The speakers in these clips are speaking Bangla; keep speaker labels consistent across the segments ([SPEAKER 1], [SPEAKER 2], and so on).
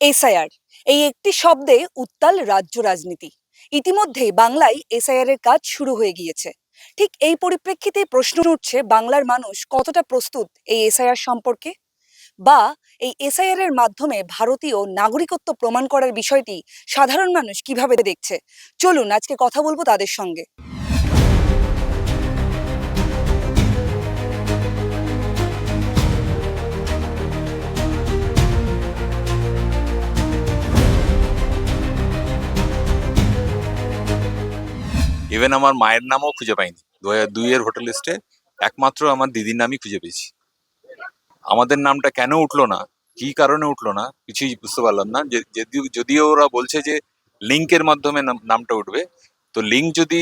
[SPEAKER 1] এসআইআর। এই একটি শব্দে উত্তাল রাজ্য রাজনীতি। ইতিমধ্যেই বাংলায় এসআইআর এর কাজ শুরু হয়ে গিয়েছে। ঠিক এই পরিপ্রেক্ষিতে প্রশ্ন উঠছে বাংলার মানুষ কতটা প্রস্তুত এই এসআইআর সম্পর্কে? বা এই এসআইআর এর মাধ্যমে ভারতীয় নাগরিকত্ব প্রমাণ করার বিষয়টি সাধারণ মানুষ কীভাবে দেখছে? চলুন আজকে কথা বলব তাদের সঙ্গে।
[SPEAKER 2] ইভেন আমার মায়ের নামও খুঁজে পাইনি। দু হাজার দুইয়ের ভোটার লিস্টে একমাত্র আমার দিদির নামই খুঁজে পেয়েছি। আমাদের নামটা কেন উঠল না? কি কারণে উঠল না? কিছুই বুঝতে পারলাম না। যদিও ওরা বলছে যে লিঙ্কের মাধ্যমে নামটা উঠবে, তো লিঙ্ক যদি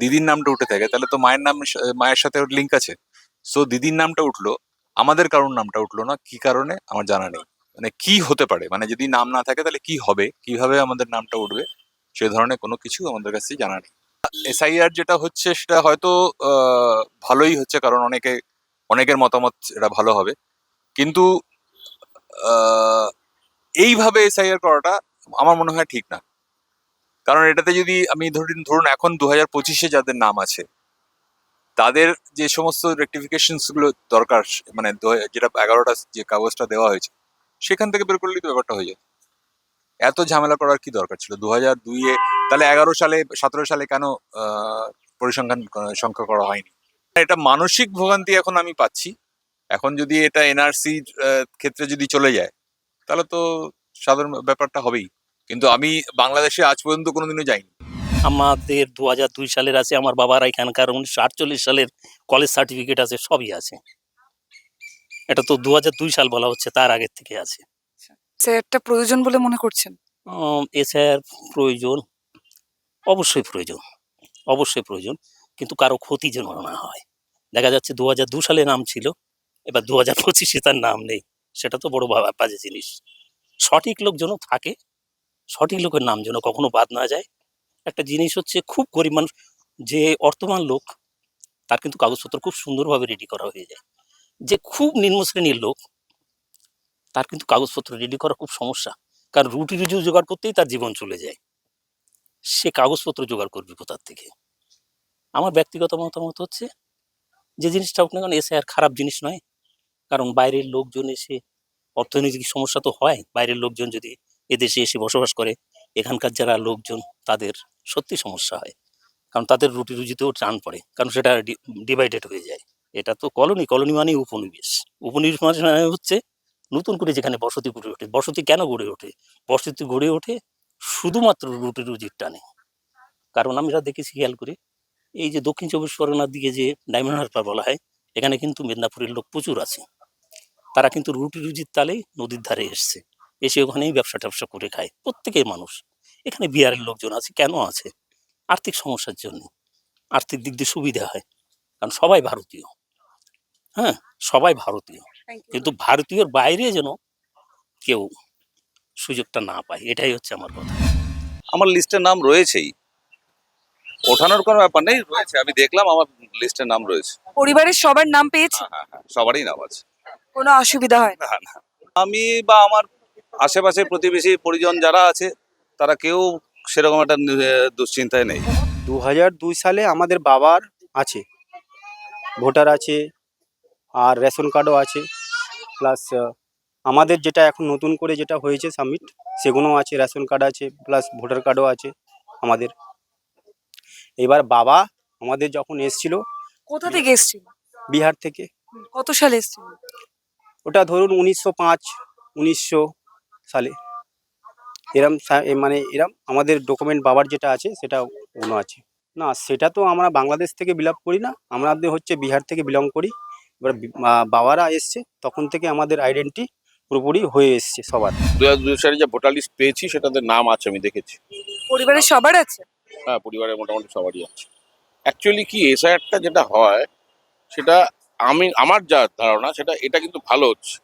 [SPEAKER 2] দিদির নামটা উঠে থাকে, তাহলে তো মায়ের নাম মায়ের সাথে লিঙ্ক আছে। সো দিদির নামটা উঠল, আমাদের কারোর নামটা উঠল না? কি কারণে? আমার জানা নেই। মানে কি হতে পারে? মানে যদি নাম না থাকে, তাহলে কি হবে? কীভাবে আমাদের নামটা উঠবে? সে ধরনের কোনো কিছু আমাদের কাছে জানা নেই। এসআইআর যেটা হচ্ছে সেটা হয়তো ভালোই হচ্ছে কারণ অনেকে, অনেকের মতামত এটা ভালো হবে। কিন্তু এইভাবে এসআইআর করাটা আমার মনে হয় ঠিক না। কারণ এটাতে যদি আমি ধরুন ধরুন এখন দু হাজার পঁচিশে যাদের নাম আছে, তাদের যে সমস্ত রেক্টিফিকেশনসগুলো দরকার মানে যেটা এগারোটা যে কাগজটা দেওয়া হয়েছে, সেখান থেকে বের করলেই তো ব্যাপারটা হয়ে যায়। এত ঝামেলা করার কি দরকার ছিল? দু হাজার দুইয়ে তাহলে এগারো সালে সতেরো সালে কেন পরিসংখ্যান সংখ্যা করা হয়নি? এটা মানসিক ভোগান্তি এখন আমি পাচ্ছি। এখন যদি এটা এনআরসি ক্ষেত্রে যদি চলে যায় তাহলে তো সাধারণ ব্যাপারটা হবেই। কিন্তু আমি বাংলাদেশে আজ পর্যন্ত কোনোদিনও যাইনি।
[SPEAKER 3] আমাদের দু হাজার দুই সালের আছে আমার বাবার এখানকার উনিশশো আটচল্লিশ সালের কলেজ সার্টিফিকেট আছে সবই আছে। এটা তো দু হাজার দুই সাল বলা হচ্ছে তার আগের থেকে আছে।
[SPEAKER 1] এসআইআরটা প্রয়োজন বলে মনে করছেন?
[SPEAKER 3] এসআইআর প্রয়োজন। অবশ্যই প্রয়োজন অবশ্যই প্রয়োজন। কিন্তু কারও ক্ষতি যেন না হয়। দেখা যাচ্ছে দু হাজার দু সালে নাম ছিল, এবার দু হাজার পঁচিশে তার নাম নেই। সেটা তো বড় বাজে জিনিস। সঠিক লোক যেন থাকে, সঠিক লোকের নাম যেন কখনো বাদ না যায়। একটা জিনিস হচ্ছে খুব গরিব মানুষ, যে অর্থমান লোক, তার কিন্তু কাগজপত্র খুব সুন্দরভাবে রেডি করা হয়ে যায়। যে খুব নিম্ন শ্রেণির লোক, তার কিন্তু কাগজপত্র রেডি করা খুব সমস্যা। কারণ রুটি রুজি জোগাড় করতেই তার জীবন চলে যায়। সে কাগজপত্র জোগাড় করবে কোথার থেকে? আমার ব্যক্তিগত মতামত হচ্ছে, যে জিনিসটা হোক না এসে আর খারাপ জিনিস নয়। কারণ বাইরের লোকজন এসে অর্থনৈতিক সমস্যা তো হয়। বাইরের লোকজন যদি এদেশে এসে বসবাস করে, এখানকার যারা লোকজন, তাদের সত্যি সমস্যা হয়। কারণ তাদের রুটি রুজিতেও টান পড়ে। কারণ সেটা ডিভাইডেড হয়ে যায়। এটা তো কলোনি কলোনি মানেই উপনিবেশ। উপনিবেশ মানে হচ্ছে নতুন করে যেখানে বসতি গড়ে ওঠে। বসতি কেন গড়ে ওঠে? বসতি গড়ে ওঠে শুধুমাত্র রুটি রুজির টানে কারণ আমরা দেখেছি খেয়াল করে এই যে দক্ষিণ চব্বিশ পরগনার দিকে যে ডায়মন্ড হারবার বলা হয় এখানে কিন্তু মেদিনীপুরের লোক প্রচুর আছে। তারা কিন্তু রুটি রুজির তালেই নদীর ধারে এসছে। এসে ওখানেই ব্যবসা ট্যাবসা করে খায়। প্রত্যেকের মানুষ। এখানে বিহারের লোকজন আছে কেন আছে? আর্থিক সমস্যার জন্য। আর্থিক দিক দিয়ে সুবিধা হয়। কারণ সবাই ভারতীয়। হ্যাঁ সবাই ভারতীয়। কিন্তু ভারতীয়র বাইরে যেন কেউ সুযোগটা না পাই এটাই হচ্ছে আমার কথা।
[SPEAKER 4] আমার লিস্টের নাম রয়েছেই। ওঠানোর কোনো ব্যাপার নেই রয়েছে। আমি দেখলাম আমার লিস্টের নাম রয়েছে।
[SPEAKER 1] পরিবারের সবার নাম পেয়েছে?
[SPEAKER 4] হ্যাঁ, হ্যাঁ, সবারই নাম আছে।
[SPEAKER 1] কোনো অসুবিধা হয় না?
[SPEAKER 4] না না। আমি বা আমার আশেপাশে প্রতিবেশী পরিজন যারা আছে তারা কেউ সেরকম একটা দুশ্চিন্তায় নেই।
[SPEAKER 5] দু হাজার দুই সালে আমাদের বাবার আছে। ভোটার আছে আর রেশন কার্ডও আছে। প্লাস আমাদের যেটা এখন নতুন করে যেটা হয়েছে সাবমিট সেগুলোও আছে রেশন কার্ড আছে প্লাস ভোটার কার্ডও আছে আমাদের। এবার বাবা আমাদের যখন এসছিল
[SPEAKER 1] কোথা থেকে এসেছিল?
[SPEAKER 5] বিহার থেকে।
[SPEAKER 1] কত সালে এসেছিল?
[SPEAKER 5] ওটা ধরুন উনিশশো পাঁচ উনিশশো সালে। এরম মানে এরম আমাদের ডকুমেন্ট বাবার যেটা আছে সেটা ওগুলো আছে। না সেটা তো আমরা বাংলাদেশ থেকে বিলং করি না আমাদের হচ্ছে বিহার থেকে বিলং করি। এবার বাবারা এসছে তখন থেকে আমাদের আইডেন্টি পুরোপুরি হয়ে এসছে সবার।
[SPEAKER 6] দু হাজার দুই সালে যে ভোটার লিস্ট পেয়েছি সেটাতে নাম আছে আমি দেখেছি।
[SPEAKER 1] পরিবারের সবার আছে?
[SPEAKER 6] হ্যাঁ পরিবারের মোটামুটি সবারই আছে। অ্যাকচুয়ালি কি এসআইআরটা যেটা হয় সেটা আমি আমার যা ধারণা সেটা এটা কিন্তু ভালো হচ্ছে।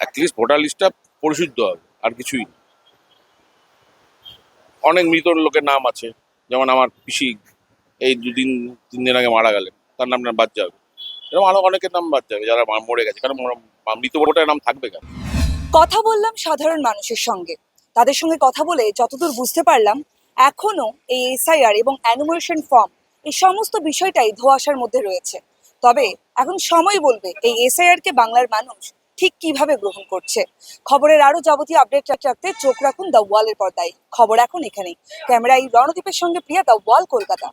[SPEAKER 6] অ্যাটলিস্ট ভোটার লিস্টটা পরিশুদ্ধ হবে আর কিছুই অনেক মৃত লোকের নাম আছে যেমন আমার পিসি এই দুদিন তিন দিন আগে মারা গেলেন তার নাম বাদ যাবে। এরকম আরও অনেকের নাম বাদ যাবে যারা মরে গেছে কারণ মৃত ভোটারের নাম থাকবে কেন?
[SPEAKER 1] কথা বললাম সাধারণ মানুষের সঙ্গে। তাদের সঙ্গে কথা বলে যতদূর বুঝতে পারলাম এখনও এই এসআইআর এবং অ্যানুমেশন ফর্ম এই সমস্ত বিষয়টাই ধোঁয়াশার মধ্যে রয়েছে। তবে এখন সময় বলবে এই এসআইআর কে বাংলার মানুষ ঠিক কীভাবে গ্রহণ করছে। খবরের আরও যাবতীয় আপডেট রাখতে চোখ রাখুন দ্য ওয়ালের পর্দায়। খবর এখন এখানেই। ক্যামেরায় রণদীপের সঙ্গে প্রিয়া দ্য ওয়াল কলকাতা।